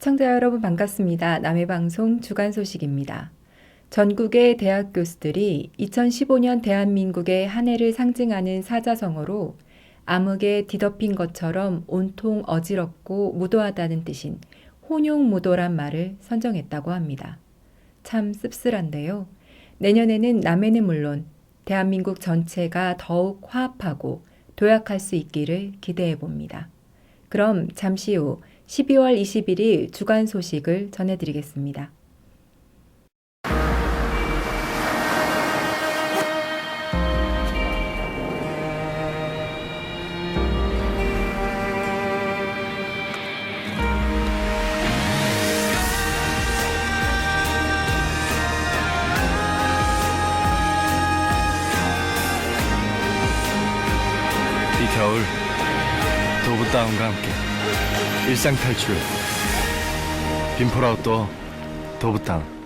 시청자 여러분 반갑습니다. 남해 방송 주간 소식입니다. 전국의 대학 교수들이 2015년 대한민국의 한 해를 상징하는 사자성어로 암흑에 뒤덮인 것처럼 온통 어지럽고 무도하다는 뜻인 혼용무도란 말을 선정했다고 합니다. 참 씁쓸한데요. 내년에는 남해는 물론 대한민국 전체가 더욱 화합하고 도약할 수 있기를 기대해 봅니다. 그럼 잠시 후 12월 21일 주간 소식을 전해드리겠습니다. 이 겨울 도브다운과 함께 일상 탈출. 빈폴아웃도 도브다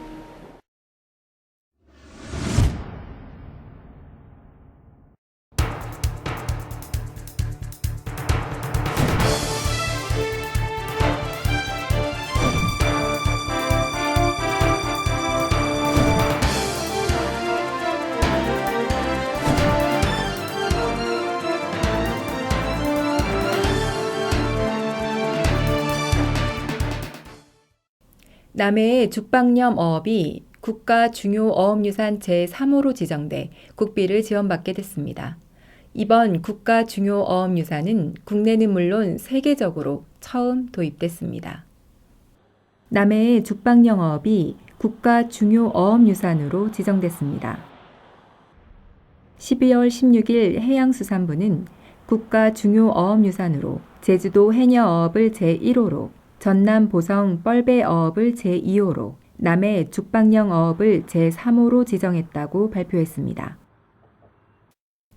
남해의 죽방염 어업이 국가 중요 어업유산 제3호로 지정돼 국비를 지원받게 됐습니다. 이번 국가 중요 어업유산은 국내는 물론 세계적으로 처음 도입됐습니다. 남해의 죽방염 어업이 국가 중요 어업유산으로 지정됐습니다. 12월 16일 해양수산부는 국가 중요 어업유산으로 제주도 해녀 어업을 제1호로 전남 보성 뻘배 어업을 제2호로 남해 죽방령 어업을 제3호로 지정했다고 발표했습니다.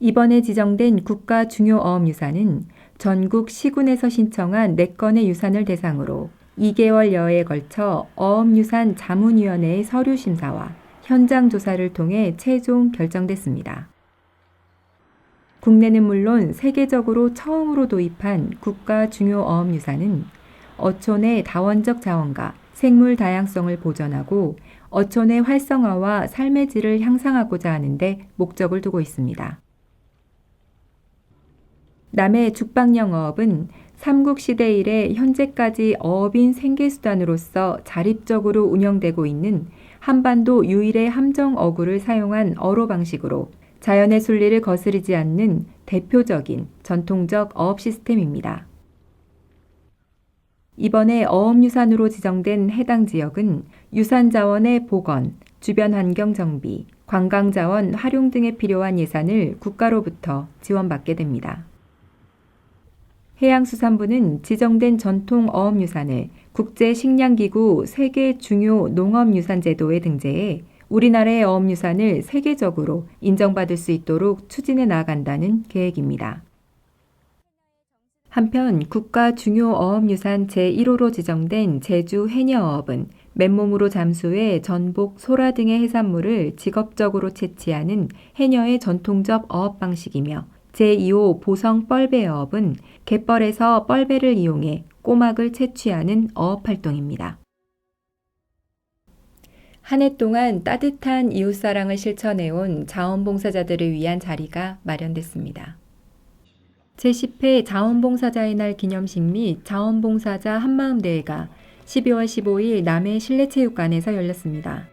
이번에 지정된 국가 중요 어업 유산은 전국 시군에서 신청한 4건의 유산을 대상으로 2개월여에 걸쳐 어업유산 자문위원회의 서류 심사와 현장 조사를 통해 최종 결정됐습니다. 국내는 물론 세계적으로 처음으로 도입한 국가 중요 어업유산은 어촌의 다원적 자원과 생물 다양성을 보존하고 어촌의 활성화와 삶의 질을 향상하고자 하는데 목적을 두고 있습니다. 남해 죽방령 어업은 삼국시대 이래 현재까지 어업인 생계수단으로서 자립적으로 운영되고 있는 한반도 유일의 함정 어구를 사용한 어로 방식으로 자연의 순리를 거스르지 않는 대표적인 전통적 어업 시스템입니다. 이번에 어업유산으로 지정된 해당 지역은 유산자원의 복원, 주변 환경 정비, 관광자원 활용 등에 필요한 예산을 국가로부터 지원받게 됩니다. 해양수산부는 지정된 전통 어업유산을 국제식량기구 세계 중요 농업유산제도에 등재해 우리나라의 어업유산을 세계적으로 인정받을 수 있도록 추진해 나간다는 계획입니다. 한편 국가 중요 어업유산 제1호로 지정된 제주 해녀어업은 맨몸으로 잠수해 전복, 소라 등의 해산물을 직업적으로 채취하는 해녀의 전통적 어업 방식이며 제2호 보성 뻘배어업은 갯벌에서 뻘배를 이용해 꼬막을 채취하는 어업 활동입니다. 한 해 동안 따뜻한 이웃사랑을 실천해온 자원봉사자들을 위한 자리가 마련됐습니다. 제10회 자원봉사자의 날 기념식 및 자원봉사자 한마음대회가 12월 15일 남해 실내체육관에서 열렸습니다.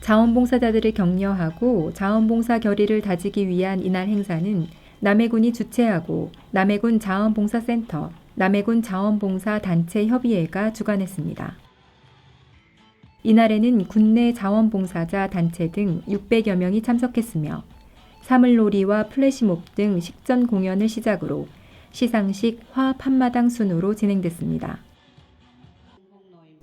자원봉사자들을 격려하고 자원봉사 결의를 다지기 위한 이날 행사는 남해군이 주최하고 남해군 자원봉사센터, 남해군 자원봉사 단체 협의회가 주관했습니다. 이날에는 군내 자원봉사자 단체 등 600여 명이 참석했으며 사물놀이와 플래시몹 등 식전 공연을 시작으로 시상식 화합 한마당 순으로 진행됐습니다.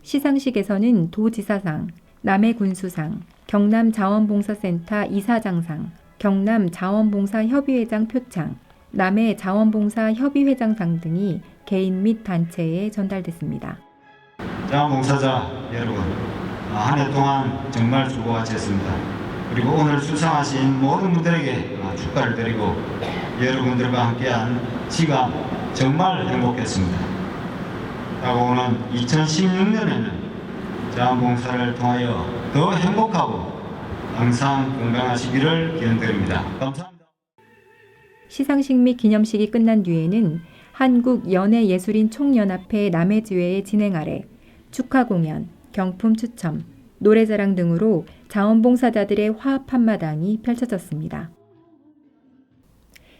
시상식에서는 도지사상, 남해군수상, 경남자원봉사센터 이사장상, 경남자원봉사협의회장 표창, 남해자원봉사협의회장상 등이 개인 및 단체에 전달됐습니다. 자원봉사자 여러분, 한 해 동안 정말 수고 하셨습니다. 그리고 오늘 수상하신 모든 분들에게 축하를 드리고 여러분들과 함께한 시간 정말 행복했습니다. 다가오는 2016년에는 자원봉사를 통하여 더 행복하고 항상 건강하시기를 기원드립니다. 감사합니다. 시상식 및 기념식이 끝난 뒤에는 한국 연예예술인 총연합회 남해지회의 진행 아래 축하 공연, 경품 추첨, 노래자랑 등으로 자원봉사자들의 화합 한 마당이 펼쳐졌습니다.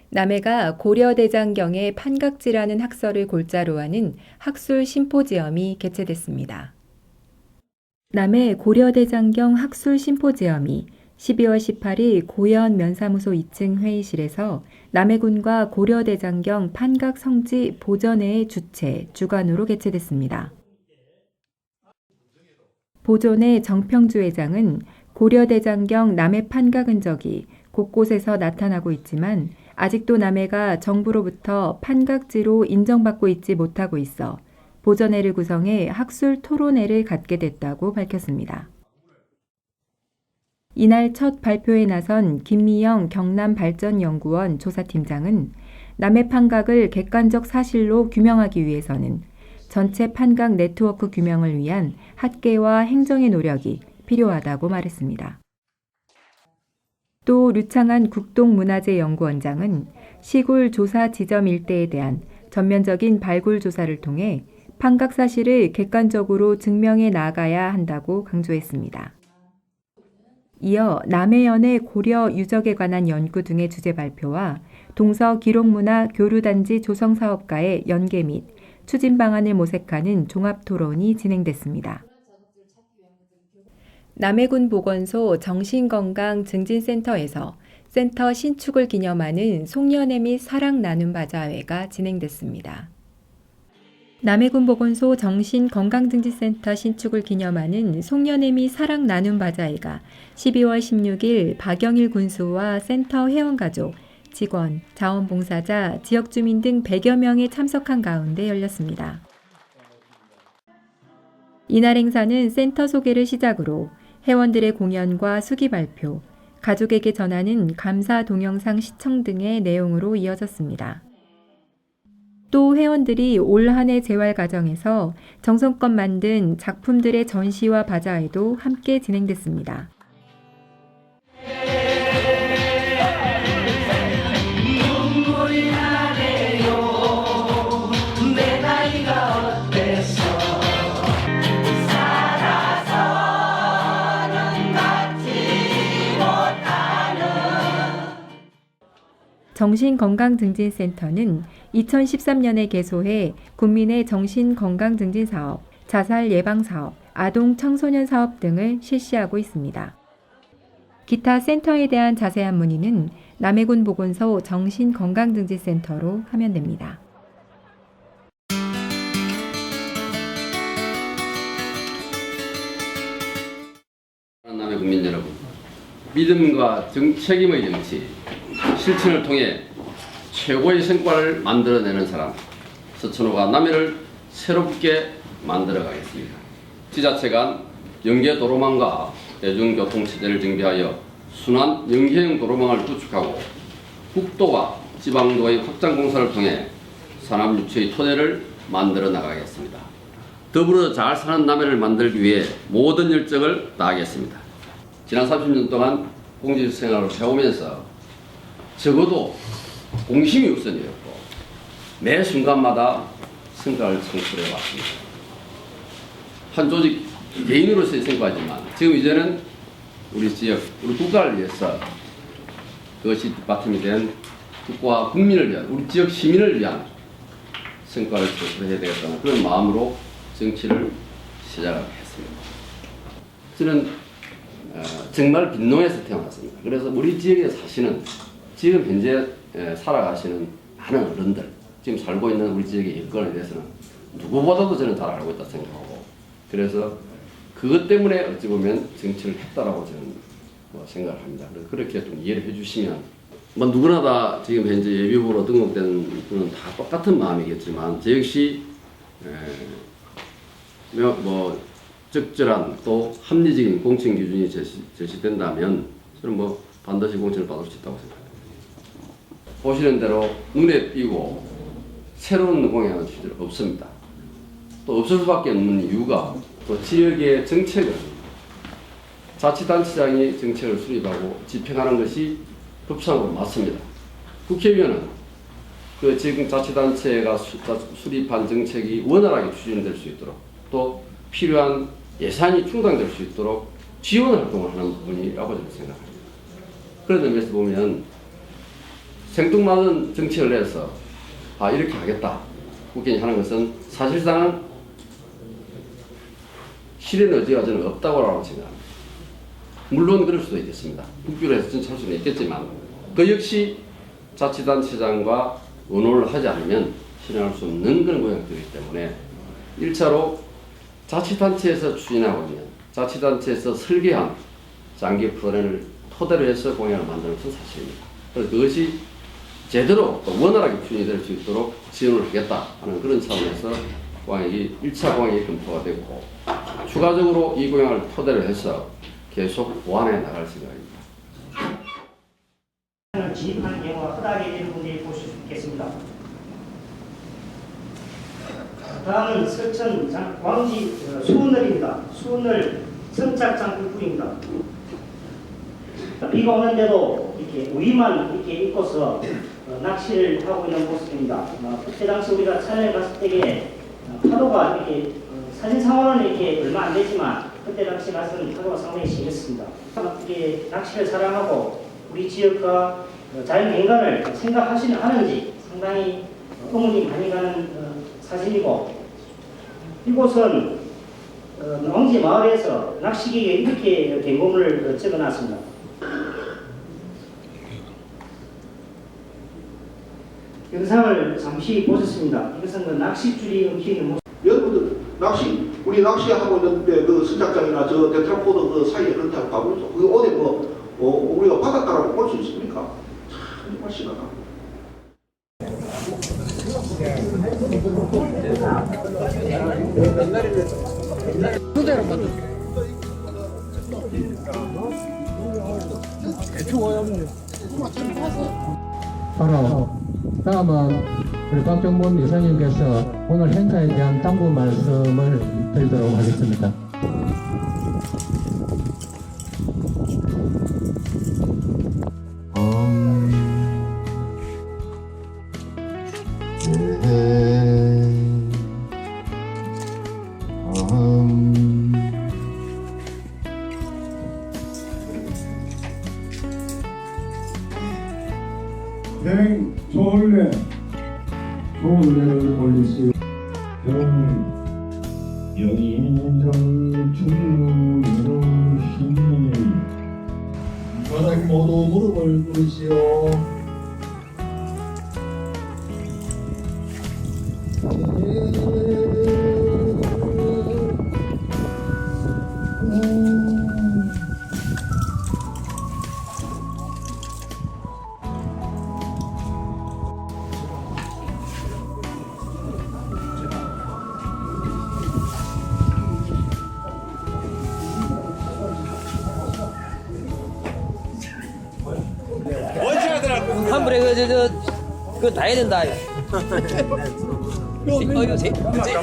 남해가 고려대장경의 판각지라는 학설을 골자로 하는 학술 심포지엄이 개최됐습니다. 남해 고려대장경 학술 심포지엄이 12월 18일 고현 면사무소 2층 회의실에서 남해군과 고려대장경 판각 성지 보전회의 주최 주관으로 개최됐습니다. 보존의 정평주 회장은 고려대장경 남해 판각 흔적이 곳곳에서 나타나고 있지만 아직도 남해가 정부로부터 판각지로 인정받고 있지 못하고 있어 보전회를 구성해 학술 토론회를 갖게 됐다고 밝혔습니다. 이날 첫 발표에 나선 김미영 경남발전연구원 조사팀장은 남해 판각을 객관적 사실로 규명하기 위해서는 전체 판각 네트워크 규명을 위한 학계와 행정의 노력이 필요하다고 말했습니다. 또 류창한 국동문화재연구원장은 시골 조사 지점 일대에 대한 전면적인 발굴 조사를 통해 판각 사실을 객관적으로 증명해 나가야 한다고 강조했습니다. 이어 남해연의 고려 유적에 관한 연구 등의 주제 발표와 동서 기록문화 교류단지 조성 사업과의 연계 및 추진 방안을 모색하는 종합 토론이 진행됐습니다. 남해군 보건소 정신건강증진센터에서 센터 신축을 기념하는 송년회 및 사랑 나눔 바자회가 진행됐습니다. 남해군 보건소 정신건강증진센터 신축을 기념하는 송년회 및 사랑 나눔 바자회가 12월 16일 박영일 군수와 센터 회원가족, 직원, 자원봉사자, 지역주민 등 100여 명이 참석한 가운데 열렸습니다. 이날 행사는 센터 소개를 시작으로 회원들의 공연과 수기 발표, 가족에게 전하는 감사 동영상 시청 등의 내용으로 이어졌습니다. 또 회원들이 올 한 해 재활 과정에서 정성껏 만든 작품들의 전시와 바자회도 함께 진행됐습니다. 정신건강증진센터는 2013년에 개소해 국민의 정신건강증진 사업, 자살 예방 사업, 아동 청소년 사업 등을 실시하고 있습니다. 기타 센터에 대한 자세한 문의는 남해군 보건소 정신건강증진센터로 하면 됩니다. 남의 국민 여러분, 믿음과 정, 책임의 정치, 실천을 통해 최고의 성과를 만들어내는 사람, 서천호가 남해를 새롭게 만들어가겠습니다. 지자체 간 연계 도로망과 대중교통 체제를 정비하여 순환 연계형 도로망을 구축하고 국도와 지방도의 확장 공사를 통해 산업 유치의 토대를 만들어 나가겠습니다. 더불어 잘 사는 남해를 만들기 위해 모든 열정을 다하겠습니다. 지난 30년 동안 공직 생활을 해오면서 적어도 공심이 우선이었고 매 순간마다 성과를 창출해 왔습니다. 한 조직 개인으로서의 성과지만 지금 이제는 우리 지역, 우리 국가를 위해서 그것이 뒷바탕이 된 국가와 국민을 위한 우리 지역 시민을 위한 성과를 창출해야 되겠다는 그런 마음으로 정치를 시작했습니다. 저는 어, 정말 빈농에서 태어났습니다. 그래서 우리 지역에 사시는 지금 현재 에, 살아가시는 많은 어른들 지금 살고 있는 우리 지역의 여건에 대해서는 누구보다도 저는 잘 알고 있다 생각하고 그래서 그것 때문에 어찌 보면 정치를 했다라고 저는 뭐 생각을 합니다. 그렇게 좀 이해를 해주시면 뭐 누구나 다 지금 현재 예비후보로 등록된 분은 다 똑같은 마음이겠지만 저 역시 에, 뭐, 뭐 적절한 또 합리적인 공천 기준이 제시, 제시 된다면 저는 뭐 반드시 공천을 받을 수 있다고 생각합니다. 보시는 대로 눈에 띄고 새로운 공약은 실제로 없습니다. 또 없을 수밖에 없는 이유가 또 지역의 정책을 자치단체장이 정책을 수립하고 집행하는 것이 법상으로 맞습니다. 국회의원은 그 지금 자치단체가 수, 자- 수립한 정책이 원활하게 추진될 수 있도록 또 필요한 예산이 충당될 수 있도록 지원 활동을 하는 부분이라고 저는 생각합니다. 그런 의미에서 보면 생뚱맞은 정책을 내서 아 이렇게 하겠다 국회의원이 하는 것은 사실상은 실현 의지가 저는 없다고 생각합니다. 물론 그럴 수도 있겠습니다. 국비로 해서 전체할 수는 있겠지만 그 역시 자치단체장과 의논을 하지 않으면 실현할 수 없는 그런 모양들이기 때문에 1차로 자치단체에서 추진하고 있는 자치단체에서 설계한 장기 플랜을 토대로 해서 공약을 만드는 것은 사실입니다. 그래서 그것이 제대로 또 원활하게 추진이 될 수 있도록 지원을 하겠다 하는 그런 차원에서 공약이 1차 공약이 검토가 되고 추가적으로 이 공약을 토대로 해서 계속 보완해 나갈 생각입니다. 을 진입하는 경우가 허다하게 되는 분들이 보실 수 있겠습니다. 다음은 장- 왕지 어, 수원을입니다. 수원을 선착장 불굴입니다. 비가 오는데도 이렇게 우리만 이렇게 입고서 어, 낚시를 하고 있는 모습입니다. 어, 그때 당시 우리가 촬영해 봤을 때에 어, 파도가 이렇게 어, 사진 상으로는 이렇게 얼마 안 되지만 그때 당시 봤을 파도가 상당히 심했습니다. 이렇게 낚시를 사랑하고 우리 지역과 어, 자연 경관을 생각하시는 하는지 상당히 어, 의문이 많이 가는 어, 사진이고 이곳은 어, 왕지 마을에서 낚시기에 이렇게 경고문을 어, 적어놨습니다. 영상을 잠시 보셨습니다. 이것은 그 낚싯줄이 엉키는 모습. 여러분들 낚시 우리 낚시하고 있는데 그 선착장이나 저 대트라포드 그 사이에 그렇게 한번 가보죠. 그 어디 뭐 어, 우리가 바닷가라고 볼 수 있습니까? 참 정말 심하다. 다음은 우리 박정문 이사님께서 오늘 행사에 대한 당부 말씀을 드리도록 하겠습니다. 행 영인정 충무여신님 바닥 모두 무릎을 꿇으시오 한 번에 그, 저, 저, 그거 다 해야 된다. 어, 이거 제, 제.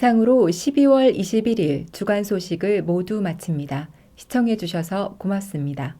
이상으로 12월 21일 주간 소식을 모두 마칩니다. 시청해 주셔서 고맙습니다.